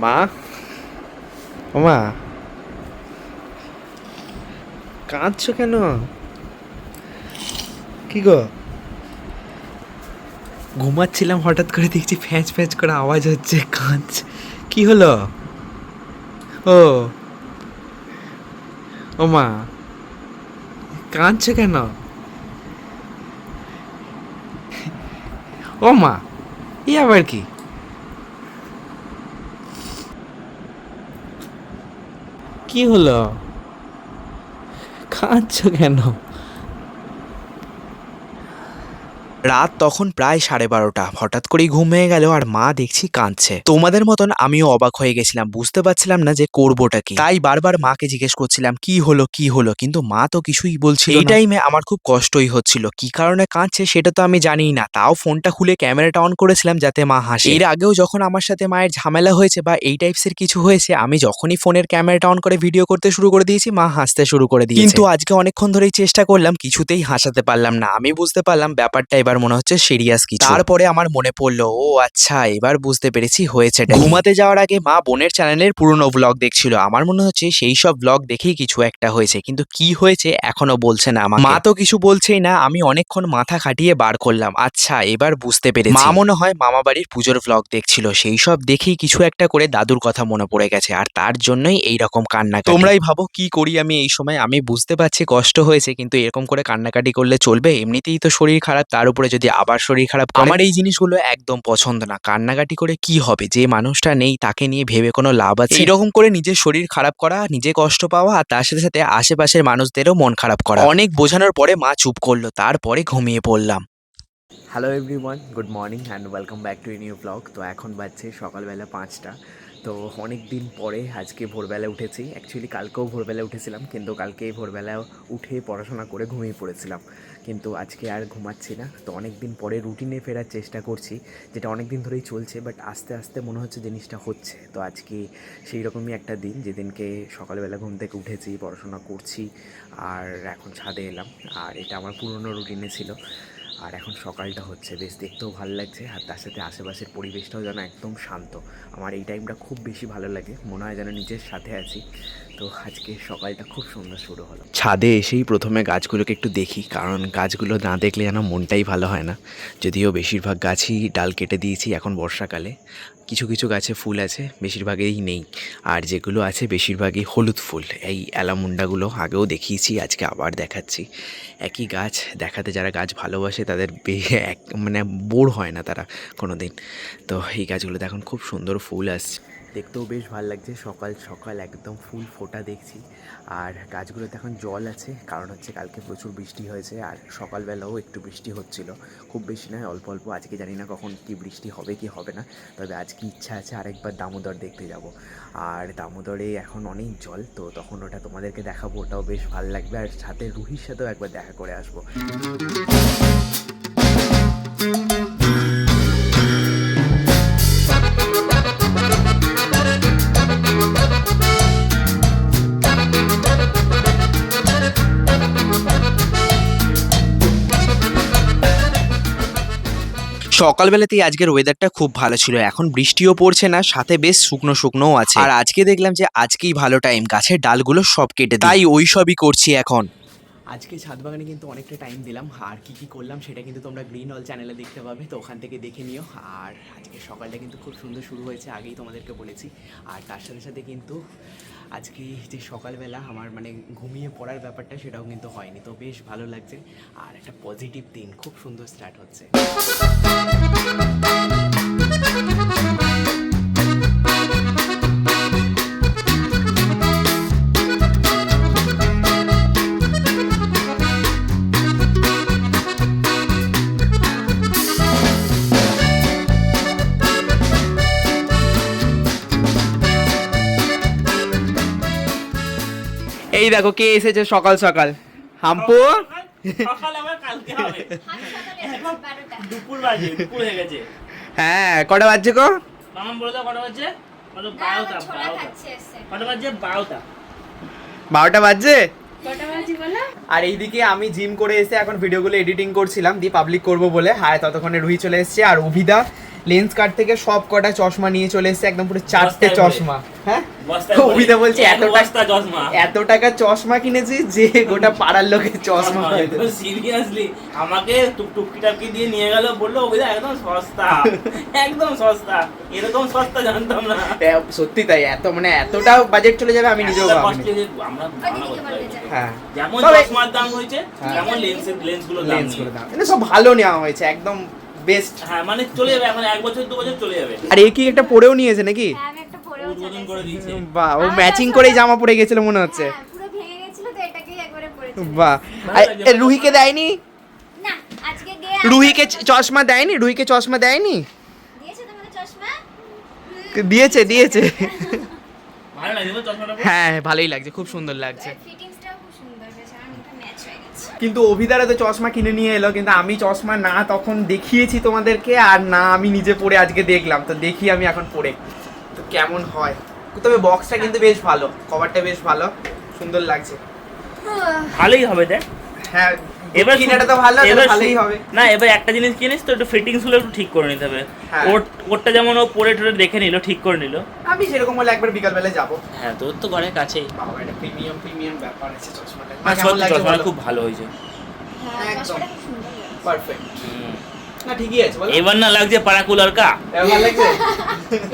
মা? ও মা। কাঁদছো কেন? কি গো? ঘুমাচ্ছিলাম হঠাৎ করে দেখছি ফ্যাঁচ ফ্যাঁচ করে আওয়াজ হচ্ছে কাঁচ কি হলো? ও। ও মা। কাঁদছো কেন? ও মা। ই আবার কি? কি হলো? কাঁদছো কেন? রাত তখন প্রায় সাড়ে বারোটা। হঠাৎ করেই ঘুম হয়ে গেল আর মা দেখছি কাঁদছে। তোমাদের মতন আমিও অবাক হয়ে গেছিলাম বুঝতে পারছিলাম না যে করবোটা কি। তাই বারবার মাকে জিজ্ঞেস করছিলাম কি হলো কি হলো? কিন্তু মা তো কিছুই বলছিল এই টাইমে আমার খুব কষ্টই হচ্ছিল। কি কারণে কাঁদছে সেটা তো আমি জানিই না। তাও ফোনটা খুলে ক্যামেরাটা অন করেছিলাম যাতে মা হাসে। এর আগেও যখন আমার সাথে মায়ের ঝামেলা হয়েছে বা এই টাইপসের কিছু হয়েছে আমি যখনই ফোনের ক্যামেরাটা অন করে ভিডিও করতে শুরু করে দিয়েছি মা হাসতে শুরু করে দিয়েছে। কিন্তু আজকে অনেকক্ষণ ধরেই চেষ্টা করলাম কিছুতেই হাসাতে পারলাম না। আমি বুঝতে পারলাম ব্যাপারটা এবার মনে হচ্ছে সিরিয়াস কিছু। তারপরে আমার মনে পড়ল ও আচ্ছা এবার বুঝতে পেরেছি হয়েছে। ঘুমাতে যাওয়ার আগে মা বোনের চ্যানেলের পুরনো ব্লগ দেখছিল। আমার মনে হচ্ছে সেই সব ব্লগ দেখেই কিছু একটা হয়েছে কিন্তু কি হয়েছে এখনও বলছে না আমার মা তো কিছু বলছেই না আমি অনেকক্ষণ মাথা খাটিয়ে বার করলাম। আচ্ছা এবার বুঝতে পেরেছি। মা মনে হয় মামা বাড়ির পুজোর ব্লগ দেখছিল। সেই সব দেখেই কিছু একটা করে দাদুর কথা মনে পড়ে গেছে আর তার জন্যই এই রকম কান্না তোমরাই ভাবো কি করি আমি এই সময় আমি বুঝতে পারছি কষ্ট হয়েছে কিন্তু এরকম করে কান্নাকাটি করলে চলবে? এমনিতেই তো শরীর খারাপ তার উপরে যদি আবার শরীর খারাপ করে। আমার এই জিনিসগুলো একদম পছন্দ না। কান্নাকাটি করে কি হবে? যে মানুষটা নেই তাকে নিয়ে ভেবে কোনো লাভ আছে? এরকম করে নিজের শরীর খারাপ করা নিজে কষ্ট পাওয়া আর তার সাথে সাথে আশেপাশের মানুষদেরও মন খারাপ করা। অনেক বোঝানোর পরে মা চুপ করল তারপরে ঘুমিয়ে পড়লাম। Hello everyone good morning and welcome back to a new blog তো এখন বাজছে সকালবেলা পাঁচটা। তো অনেক দিন পরে আজকে ভোরবেলা উঠেছি। অ্যাকচুয়ালি কালকেও ভোরবেলা উঠেছিলাম, কিন্তু কালকে ভোরবেলা উঠে পড়াশোনা করে ঘুমিয়ে পড়েছিলাম। কিন্তু আজকে আর ঘুমাচ্ছি না। তো অনেক দিন পরে রুটিনে ফেরার চেষ্টা করছি, যেটা অনেক দিন ধরেই চলছে বাট আস্তে আস্তে মনে হচ্ছে জিনিসটা হচ্ছে। তো আজকে সেই রকমই একটা দিন, যেদিনকে সকালবেলা ঘুম থেকে উঠেছি, পড়াশোনা করছি, আর এখন ছাদে এলাম। আর এটা আমার পুরনো রুটিনে ছিল। আর এখন সকালটা হচ্ছে, বেশ দেখতেও ভালো লাগছে, আর তার সাথে আশেপাশের পরিবেশটাও যেন একদম শান্ত। আমার এই টাইমটা খুব বেশি ভালো লাগে, মনে হয় যেন নিজের সাথে আছি। তো আজকে সকালটা খুব সুন্দর শুরু হলো। ছাদে এসেই প্রথমে গাছগুলোকে একটু দেখি, কারণ গাছগুলো না দেখলে যেন মনটাই ভালো হয় না। যদিও বেশিরভাগ গাছই ডাল কেটে দিয়েছি এখন বর্ষাকালে। কিছু কিছু গাছে ফুল আছে, বেশিরভাগেই নেই। আর যেগুলো আছে, বেশিরভাগই হলুদ ফুল। এই অ্যালামুন্ডাগুলো আগেও দেখিয়েছি, আজকে আবার দেখাচ্ছি। একই গাছ, দেখাতে যারা গাছ ভালোবাসে, তাদের এক মানে বোর হয় না তারা কোনো দিন তো এই গাছগুলোতে এখন খুব সুন্দর ফুল আসছে। দেখতেও বেশ ভালো লাগছে। সকাল সকাল একদম ফুল ফোটা দেখছি। আর গাছগুলোতে এখন জল আছে, কারণ হচ্ছে কালকে প্রচুর বৃষ্টি হয়েছে আর সকালবেলাও একটু বৃষ্টি হচ্ছিল। খুব বেশি নয়, অল্প অল্প, আজকে জানি না কখন কি বৃষ্টি হবে, কি হবে না। তবে আজকে ইচ্ছা আছে আরেকবার দামোদর দেখতে যাব। আর দামোদরে এখন অনেক জল, তো তখন ওটা তোমাদেরকে দেখাবো, ওটাও বেশ ভালো লাগবে। আর সাথে রুহির সাথেও একবার দেখা করে আসব। সকালবেলাতেই আজকের ওয়েদারটা খুব ভালো ছিল। এখন বৃষ্টিও পড়ছে না সাথে বেশ শুকনো শুকনোও আছে। আর আজকে দেখলাম যে আজকেই ভালো টাইম গাছের ডালগুলো সব কেটে তাই ওই সবই করছি এখন। আজকে ছাদ বাগানে কিন্তু অনেকটা টাইম দিলাম। আর কি কি করলাম সেটা কিন্তু তোমরা গ্রিন অল চ্যানেলে দেখতে পাবে তো ওখান থেকে দেখে নিও। আর আজকে সকালটা কিন্তু খুব সুন্দর শুরু হয়েছে আগেই তোমাদেরকে বলেছি। আর তার সাথে সাথে কিন্তু আজকে যে সকালবেলা আমার মানে ঘুমিয়ে পড়ার ব্যাপারটা সেটাও কিন্তু হয়নি, তো বেশ ভালো লাগছে। আর একটা পজিটিভ দিন, খুব সুন্দর স্টার্ট হচ্ছে। এই দেখো, কে এসেছে সকাল সকাল? হাম্পু? হয়ে, কটা বাজছে গো? বারোটা বাজছে? আর এইদিকে আমি জিম করে এসে এখন ভিডিওগুলো এডিটিং করছিলাম, দিয়ে পাবলিক করব বলে। হ্যাঁ ততক্ষণে রুহি চলে এসেছে, আর অভিদা লেন্স কার্ড থেকে সব কটা চশমা নিয়ে চলে এসেছে একদম পুরো চারটে চশমা। হ্যাঁ? অভিদা বলছে এত বস্তা চশমা। এত টাকা চশমা কিনেছি যে গোটা পাড়ার লোকের চশমা হয়ে যাবে। সিরিয়াসলি আমাকে টুক টুকি টাকি দিয়ে নিয়ে গেল বলল ওই একদম সস্তা। একদম সস্তা। এরকম সস্তা জানতাম না। সত্যি তাই এত মানে এতটা বাজেট চলে যাবে আমি নিজেও ভাবিনি। আমরা। হ্যাঁ। যেমন চশমার দাম হয়েছে হ্যাঁ। তেমন লেন্সের লেন্সগুলোর দাম লেন্স নেই। করে দাও এটা সব ভালো নেওয়া হয়েছে একদম বেস্ট হ্যাঁ মানে চলে যাবে এখন এক বছর দু বছর চলে যাবে। আর এই কি একটা পরেও নিয়েছে নাকি? হ্যাঁ উদ্বোধন করে দিয়েছে। বাহ ও ম্যাচিং করেই জামা পরে গেছিল মনে হচ্ছে। হ্যাঁ পুরো ভেঙে গেছিল তো এটাকেই একবারে পরেছি বাহ। আর লাগছে, এ, ভালো রুহিকে দেয়নি? না আজকে গিয়ে রুহিকে চশমা দেয়নি? রুহিকে চশমা দেয়নি? দিয়েছে চশমা? দিয়েছে দিয়েছে। ভালো লাগে চশমাটা হ্যাঁ ভালোই লাগছে খুব সুন্দর লাগছে ফিটিংসটাও খুব সুন্দর বেশ আমার মুখে ম্যাচ হয়ে গেছে কিন্তু অভিদারা তো চশমা কিনে নিয়ে এলো কিন্তু আমি চশমা না তখন দেখিয়েছি তোমাদেরকে আর না আমি নিজে পরে আজকে দেখলাম। তো দেখি আমি এখন পরে। তো কেমন হয়? তবে বক্সটা কিন্তু বেশ ভালো কভারটা বেশ ভালো সুন্দর লাগছে। ভালোই হবে দেখ। হ্যাঁ এবার কিনাটা তো ভালো এবার ভালোই হবে। না এবার একটা জিনিস কিনিস তো একটু ফিটিংসগুলো একটু ঠিক করে নিতে হবে। হ্যাঁ। ওর ওরটা যেমন ও পরে টরে দেখে নিল ঠিক করে নিল। আমি সেরকম হলে একবার বিকালবেলা যাব। হ্যাঁ তোর তো ঘরের কাছেই। বাবা এটা প্রিমিয়াম প্রিমিয়াম ব্যাপার আছে চশমাটা। কেমন লাগছে চশমাটা খুব ভালো হয়েছে। হ্যাঁ একদম। পারফেক্ট। না ঠিকই আছে বলো। এবার না লাগছে পারাকুলার কা এবার ভালো লাগছে?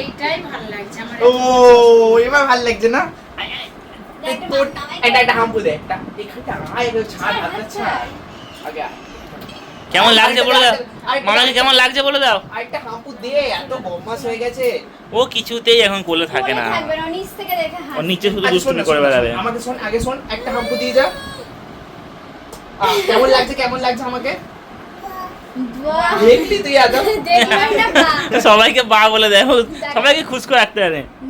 এইটাই ভালো লাগছে আমার ও এবার ভালো লাগছে না? একটু এটা দে। একটা হাম্পু দে একটা। এখানটা আয় এটা ছাড় হাতটা ছাড়। আগে আয়। কেমন লাগছে বলে দাও। মামাকে কেমন লাগছে বলে দাও। আরেকটা হাম্পু দে এত বদমাস হয়ে গেছে। ও কিছুতেই এখন কোলে থাকে না। থাকবে না, ও নিচ থেকে দেখে ও নিচে শুধু দুষ্টুমি করে বেড়াবে। আমাকে শোন আগে শোন একটা হাম্পু দিয়ে যা। কেমন লাগছে কেমন লাগছে আমাকে? বাহ, দেখলি তুই আজ দেখলাম না বা। সবাইকে বা বলে দেয়। সবাইকে খুশ করে রাখতে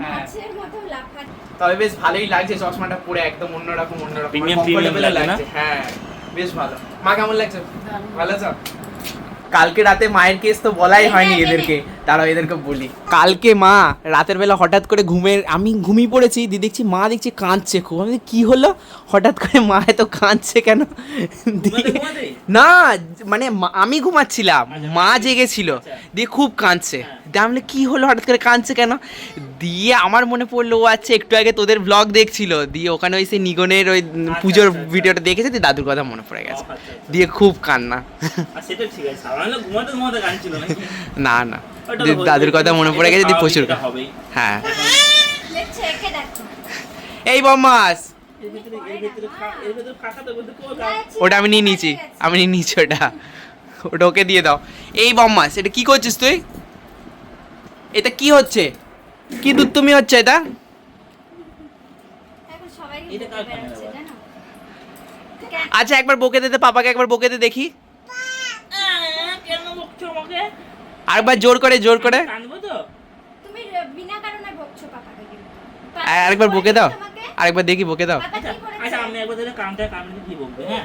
মাছের তবে বেশ ভালোই লাগছে চশমাটা পরে একদম অন্যরকম অন্যরকম। comfortable লাগছে হ্যাঁ। বেশ ভালো। মা কেমন লাগছে? ভালো আছো? কালকে রাতে মায়ের কেস তো বলাই হয়নি এদেরকে। তারাও এদেরকে বলি কালকে মা রাতের বেলা হঠাৎ করে ঘুমের আমি ঘুমিয়ে পড়েছি দি দেখছি মা দেখছি কাঁদছে খুব আমি কি হলো হঠাৎ করে মা এত কাঁদছে কেন? না মানে আমি ঘুমাচ্ছিলাম আচ্ছা, মা। জেগেছিল আচ্ছা। দিয়ে খুব কাঁদছে হ্যাঁ। দিয়ে আমি কি হলো হঠাৎ করে কাঁদছে কেন দিয়ে আমার মনে পড়ল ও আচ্ছা একটু আগে তোদের ব্লগ দেখছিল দিয়ে ওখানে ওই সেই নিগনের ওই পুজোর। ভিডিওটা দেখেছে দিয়ে দাদুর কথা মনে পড়ে গেছে। দিয়ে খুব কান্না আছে না না দাদুর কথা মনে পড়ে গেছে দিয়ে প্রচুর হ্যাঁ। দেখো। এই বম্মাস যাচ্ছি, ওটা আমি নিয়ে নিয়েছি। আমি নিয়ে নিয়েছি ওটা। ওটা ওকে দিয়ে দাও। এই বম্মাস এটা কি করছিস তুই? এটা কি হচ্ছে? কি দুধ তুমি হচ্ছে এটা? আচ্ছা একবার বকে দে পাপাকে একবার বকে দে দেখি আহ, কেন বকছো আমাকে আরেকবার জোর করে জোর করে। তুমি বিনা কারণে বকছো পাপাকে আর আরেকবার বকে দাও? আরেকবার দেখি বকে দাও। আচ্ছা আচ্ছা আমি একবার তাহলে কামটা কামড়ে কি বকবে হ্যাঁ?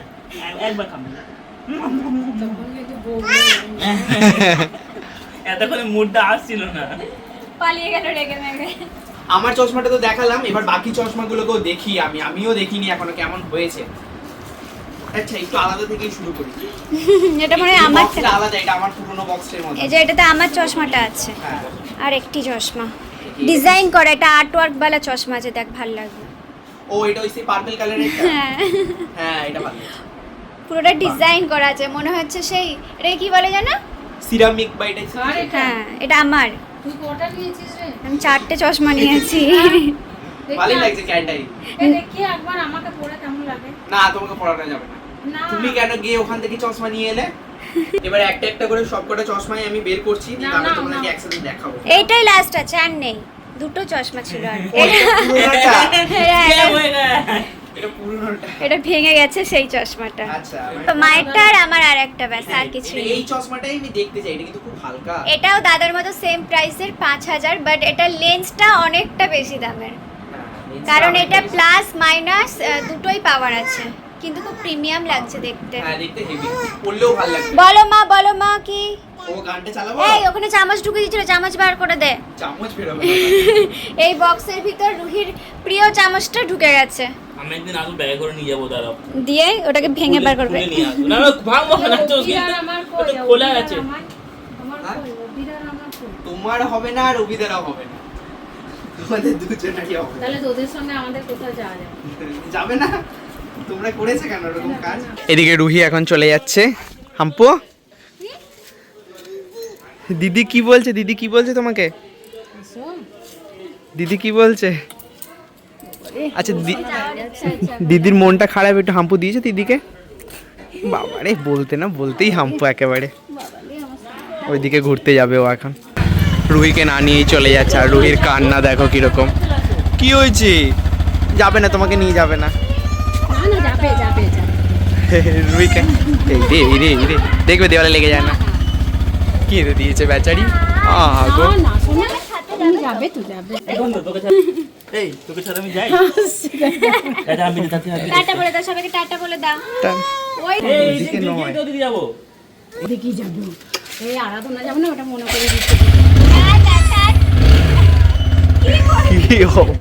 একবার কামড়ে এতক্ষণে মুডটা আসছিল না। পালিয়ে গেল রেগে মেগে। আমার চশমাটা তো দেখালাম এবার বাকি চশমাগুলোকেও দেখি আমি। আমিও দেখিনি এখনও কেমন হয়েছে। আচ্ছা একটু আলাদা থেকেই শুরু করি। এটা মনে হয় আমার আলাদা এটা আমার পুরনো বক্সের মতো। এই যে এটাতে আমার চশমাটা আছে। হ্যাঁ। আর একটি চশমা। ডিজাইন করা এটা আর্ট ওয়ার্ক বালা চশমা আছে দেখ ভালো লাগবে। ও এটা ওই সেই পার্পল কালারের হ্যাঁ। হ্যাঁ এটা ভালো পুরোটা ডিজাইন করা আছে মনে হচ্ছে সেই এটা কি বলে জানো? সিরামিক বা এটা হ্যাঁ এটা। আমার। তুই কোটা নিয়েছিস রে? আমি চারটে চশমা নিয়েছি। ভালোই লাগছে ক্যান্টাই এ দেখি একবার আমাকে পরে কেমন লাগে। না তোমাকে পড়ানো যাবে না। তুমি কেন গিয়ে ওখান থেকে চশমা নিয়ে এলে? এবার একটা একটা করে সবকটা চশমাই আমি বের করছি তারপর তোমাদেরকে একসাথে দেখাবো। এইটাই লাস্ট আছে আর নেই। দুটো চশমা ছিল আর এটা? হ্যাঁ, এটা- হয়ে? এটা ভেঙে গেছে সেই চশমাটা। আচ্ছা তো মায়েরটা আর আমার আর একটা ব্যাস আর কিছু এটা- এই চশমাটাই আমি দেখতে চাই এটা কিন্তু খুব হালকা। এটাও দাদার মতো সেম প্রাইসের পাঁচ হাজার বাট এটা লেন্সটা অনেকটা বেশি দামের। হ্যাঁ, কারণ এটা প্লাস মাইনাস দুটোই পাওয়ার আছে। কিন্তু খুব প্রিমিয়াম লাগছে দেখতে। হ্যাঁ দেখতে হেভি পড়লেও ভালো লাগবে বলো মা বলো মা কি? ও গানটা চালাবো? এই ওখানে চামচ ঢুকে দিয়েছিল চামচ বার করে দে। চামচ বেরোবে এই বক্সের ভিতর রুহির প্রিয় চামচটা ঢুকে গেছে। আমি একদিন আসব ব্যাগে করে নিয়ে যাব দাঁড়াও। দিয়ে ওটাকে ভেঙে বার করবে। না না ভাঙবো না তো খোলা আছে। আমার আমার কই? আমার তোমার হবে না আর রবিদেরও হবে না। তোমাদের দুজনেরই হবে। তাহলে তোদের সঙ্গে আমাদের কোথাও যাওয়া যাবে? যাবে না? তোমরা কেন এরকম কাজ? এদিকে রুহি এখন চলে যাচ্ছে। হাম্পু? দিদি কি বলছে? দিদি কি বলছে তোমাকে? দিদি কি বলছে? আচ্ছা দিদির মনটা খারাপ, একটু হাম্পু দিয়েছে দিদিকে? বাবারে, বলতে না, বলতেই হাম্পু একেবারে। ওইদিকে ঘুরতে যাবে ও এখন। রুহিকে না নিয়েই চলে যাচ্ছে, আর রুহির কান্না দেখো কীরকম। কি হয়েছে? যাবে না, তোমাকে নিয়ে যাবে না। রে রে রে। দেখবে দেওয়ালে লেগে যায় না। কি দিয়েছে বেচারি। যাবে তো যাবে। এই তোকে ছাড়া আমি যাই। এটা আমি টাটা বলে দাও সবাইকে টাটা বলে দাও। ওই দিকে নয়। দিকে যাব। দেখি যাব। এই আরাধনা যাব না ওটা মনে করে দিচ্ছি। কি হো-